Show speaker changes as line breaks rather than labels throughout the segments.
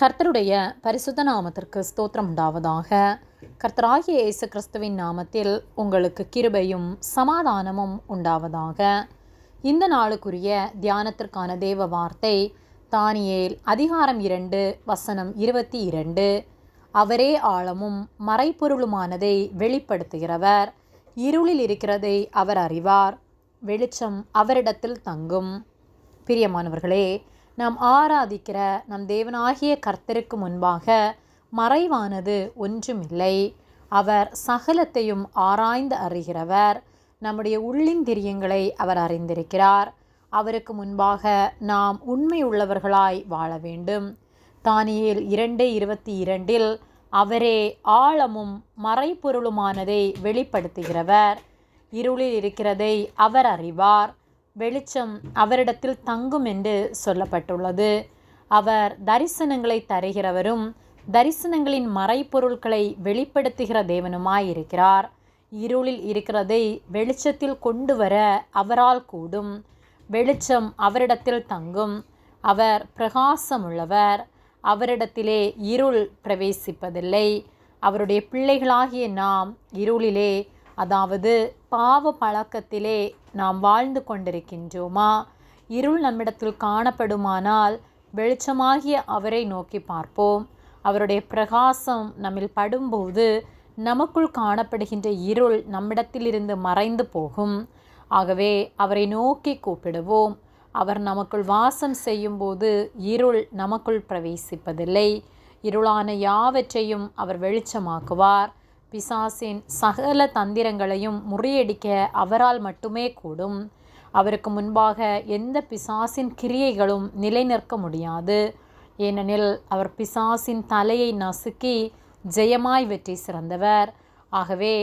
கர்த்தருடைய பரிசுத்த நாமத்திற்கு ஸ்தோத்திரம் உண்டாவதாக. கர்த்தராகிய இயேசு கிறிஸ்துவின் நாமத்தில் உங்களுக்கு கிருபையும் சமாதானமும் உண்டாவதாக. இந்த நாளுக்குரிய தியானத்திற்கான தேவ வார்த்தை தானியேல் அதிகாரம் இரண்டு வசனம் இருபத்தி இரண்டு. அவரே ஆழமும் மறைப்பொருளுமானதை வெளிப்படுத்துகிறவர். இருளில் இருக்கிறதை அவர் அறிவார். வெளிச்சம் அவரிடத்தில் தங்கும். பிரியமானவர்களே நாம் ஆராதிக்கிற நம் தேவனாகிய கர்த்தருக்கு முன்பாக மறைவானது ஒன்றுமில்லை. அவர் சகலத்தையும் ஆராய்ந்து அறிகிறவர். நம்முடைய உள்ளின் திரியங்களை அவர் அறிந்திருக்கிறார். அவருக்கு முன்பாக நாம் உண்மை உள்ளவர்களாய் வாழ வேண்டும். தானியில் இரண்டு இருபத்தி இரண்டில் அவரே ஆழமும் மறைப்பொருளுமானதை வெளிப்படுத்துகிறவர். இருளில் இருக்கிறதை அவர் அறிவார். வெளிச்சம் அவரிடத்தில் தங்கும் என்று சொல்லப்பட்டுள்ளது. அவர் தரிசனங்களை தருகிறவரும் தரிசனங்களின் மறைப்பொருட்களை வெளிப்படுத்துகிற தேவனுமாயிருக்கிறார். இருளில் இருக்கிறதை வெளிச்சத்தில் கொண்டு வர அவரால் கூடும். வெளிச்சம் அவரிடத்தில் தங்கும். அவர் பிரகாசமுள்ளவர். அவரிடத்திலே இருள் பிரவேசிப்பதில்லை. அவருடைய பிள்ளைகளாகிய நாம் இருளிலே அதாவது பாவ பழக்கத்திலே நாம் வாழ்ந்து கொண்டிருக்கின்றோமா? இருள் நம்மிடத்தில் காணப்படுமானால் வெளிச்சமாகிய அவரை நோக்கி பார்ப்போம். அவருடைய பிரகாசம் நம்மில் படும்போது நமக்குள் காணப்படுகின்ற இருள் நம்மிடத்திலிருந்து மறைந்து போகும். ஆகவே அவரை நோக்கி கூப்பிடுவோம். அவர் நமக்குள் வாசம் செய்யும்போது இருள் நமக்குள் பிரவேசிப்பதில்லை. இருளான யாவற்றையும் அவர் வெளிச்சமாக்குவார். பிசாசின் சகல தந்திரங்களையும் முறியடிக்க அவரால் மட்டுமே கூடும். அவருக்கு முன்பாக எந்த பிசாசின் கிரியைகளும் நிலைநிற்க முடியாது. ஏனெனில் அவர் பிசாசின் தலையை நசுக்கி ஜெயமாய் வெற்றி சிறந்தவர். ஆகவே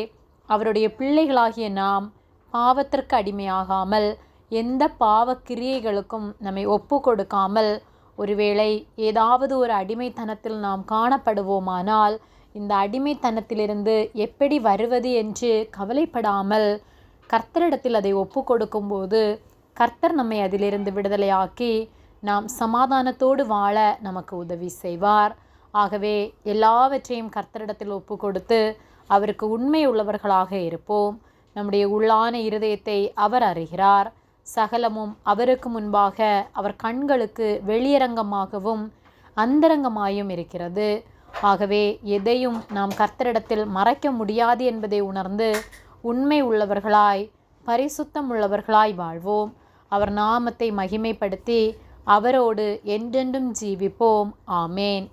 அவருடைய பிள்ளைகளாகிய நாம் பாவத்திற்கு அடிமையாகாமல் எந்த பாவ கிரியைகளுக்கும் நம்மை ஒப்பு கொடுக்காமல் ஒருவேளை ஏதாவது ஒரு அடிமைத்தனத்தில் நாம் காணப்படுவோமானால் இந்த அடிமைத்தனத்திலிருந்து எப்படி வருவது என்று கவலைப்படாமல் கர்த்தரிடத்தில் அதை ஒப்பு கொடுக்கும்போது கர்த்தர் நம்மை அதிலிருந்து விடுதலையாக்கி நாம் சமாதானத்தோடு வாழ நமக்கு உதவி செய்வார். ஆகவே எல்லாவற்றையும் கர்த்தரிடத்தில் ஒப்பு கொடுத்து அவருக்கு உண்மை உள்ளவர்களாக இருப்போம். நம்முடைய உள்ளான இருதயத்தை அவர் அறிகிறார். சகலமும் அவருக்கு முன்பாக அவர் கண்களுக்கு வெளியரங்கமாகவும் அந்தரங்கமாயும் இருக்கிறது. ஆகவே எதையும் நாம் கர்த்தரிடத்தில் மறைக்க முடியாது என்பதை உணர்ந்து உண்மை உள்ளவர்களாய் பரிசுத்தம் உள்ளவர்களாய் வாழ்வோம். அவர் நாமத்தை மகிமைப்படுத்தி அவரோடு என்றென்றும் ஜீவிப்போம். ஆமேன்.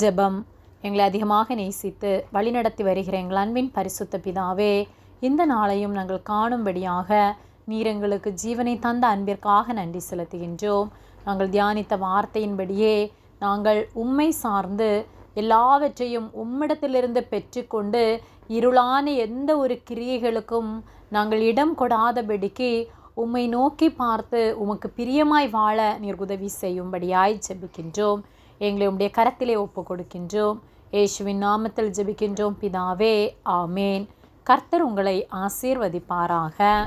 ஜெபம் எங்களை அதிகமாக நேசித்து வழிநடத்தி வருகிற எங்கள் அன்பின் பரிசுத்த பிதாவே இந்த நாளையும் நாங்கள் காணும்படியாக நீர் எங்களுக்கு ஜீவனை தந்த அன்பிற்காக நன்றி செலுத்துகின்றோம். நாங்கள் தியானித்த வார்த்தையின்படியே நாங்கள் உம்மை சார்ந்து எல்லாவற்றையும் உம்மிடத்திலிருந்து பெற்றுக்கொண்டு இருளான எந்த ஒரு கிரியைகளுக்கும் நாங்கள் இடம் கொடாதபடிக்கு உம்மை நோக்கி பார்த்து உமக்கு பிரியமாய் வாழ நீர் உதவி செய்யும்படியாய் ஜெபிக்கின்றோம். எங்களை உம்முடைய கரத்திலே ஒப்பு கொடுக்கின்றோம் ஏசுவின் நாமத்தில் ஜெபிக்கின்றோம். பிதாவே ஆமேன். கர்த்தர் உங்களை ஆசீர்வதிப்பாராக.